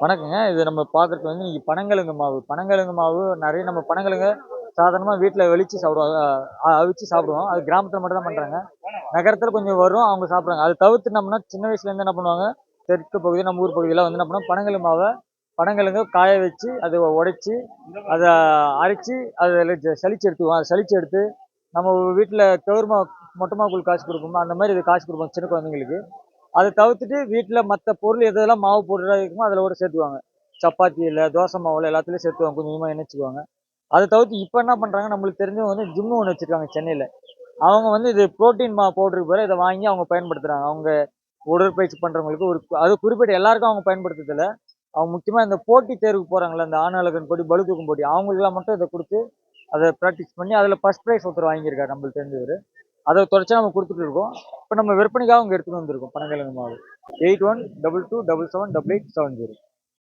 வணக்கங்க. இது நம்ம பார்க்குறது வந்து இன்றைக்கி பனங்கிழங்கு மாவு. பனங்கிழங்கு மாவு நிறைய நம்ம பனங்கிழங்கு சாதாரணமாக வீட்டில் வெளிச்சு சாப்பிடுவோம். அவிச்சு சாப்பிடுவோம். அது கிராமத்தில் மட்டும் தான் பண்ணுறாங்க நகரத்தில் கொஞ்சம் வரும் அவங்க சாப்பிட்றாங்க. அதை தவிர்த்து நம்மனா சின்ன வயசுலேருந்து என்ன பண்ணுவாங்க? தெற்கு பகுதி நம்ம ஊர் பகுதியில் வந்து என்ன பண்ணுவோம்? பனங்கிழங்கு மாவை பனங்கிழங்கு காய வச்சு அதை உடைச்சி அதை அரைச்சி அதில் சளிச்சு எடுத்துக்குவோம். அதை சளிச்சு எடுத்து நம்ம வீட்டில் கவுர்மா மொட்டை கூழ் காசு கொடுப்போமோ அந்த மாதிரி இது காசு கொடுப்போம். சின்ன குழந்தைங்களுக்கு. அதை தவிர்த்துட்டு வீட்டில் மற்ற பொருள் எதெல்லாம் மாவு பொருளாக இருக்குமோ அதில் கூட சேர்த்துவாங்க சப்பாத்தியில் தோசை மாவில் எல்லாத்துலேயும் சேர்த்துவாங்க கொஞ்சம் கொஞ்சமாக இணைச்சிக்குவாங்க. அதை தவிர்த்து இப்போ என்ன பண்ணுறாங்க நம்மளுக்கு தெரிஞ்சவங்க வந்து ஜிம்மு ஒன்று வச்சுருக்காங்க சென்னையில். அவங்க வந்து இது புரோட்டீன் மா பவுடருக்கு பதிலாக இதை வாங்கி அவங்க பயன்படுத்துகிறாங்க அவங்க உடற்பயிற்சி பண்ணுறவங்களுக்கு ஒரு அது குறிப்பிட்ட எல்லாருக்கும் அவங்க பயன்படுத்துறதில்ல அவங்க முக்கியமாக இந்த போட்டி தேர்வுக்கு போகிறாங்களே அந்த ஆணழகன் போட்டி பளு தூக்கும் போட்டி அவங்களுக்குலாம் மட்டும் இதை கொடுத்து அதை ப்ராக்டிஸ் பண்ணி அதில் ஃபஸ்ட் ப்ரைஸ் ஒருத்தர் வாங்கியிருக்காரு நம்மளுக்கு தெரிஞ்சவர். அதை தொடர்ச்சியாக நம்ம கொடுத்துட்டு இருக்கோம். இப்போ நம்ம விற்பனைக்காக அவங்க எடுத்துகிட்டு வந்திருக்கோம். பனங்கிழங்கு மாவு. Eight one double two double seven double eight seven zero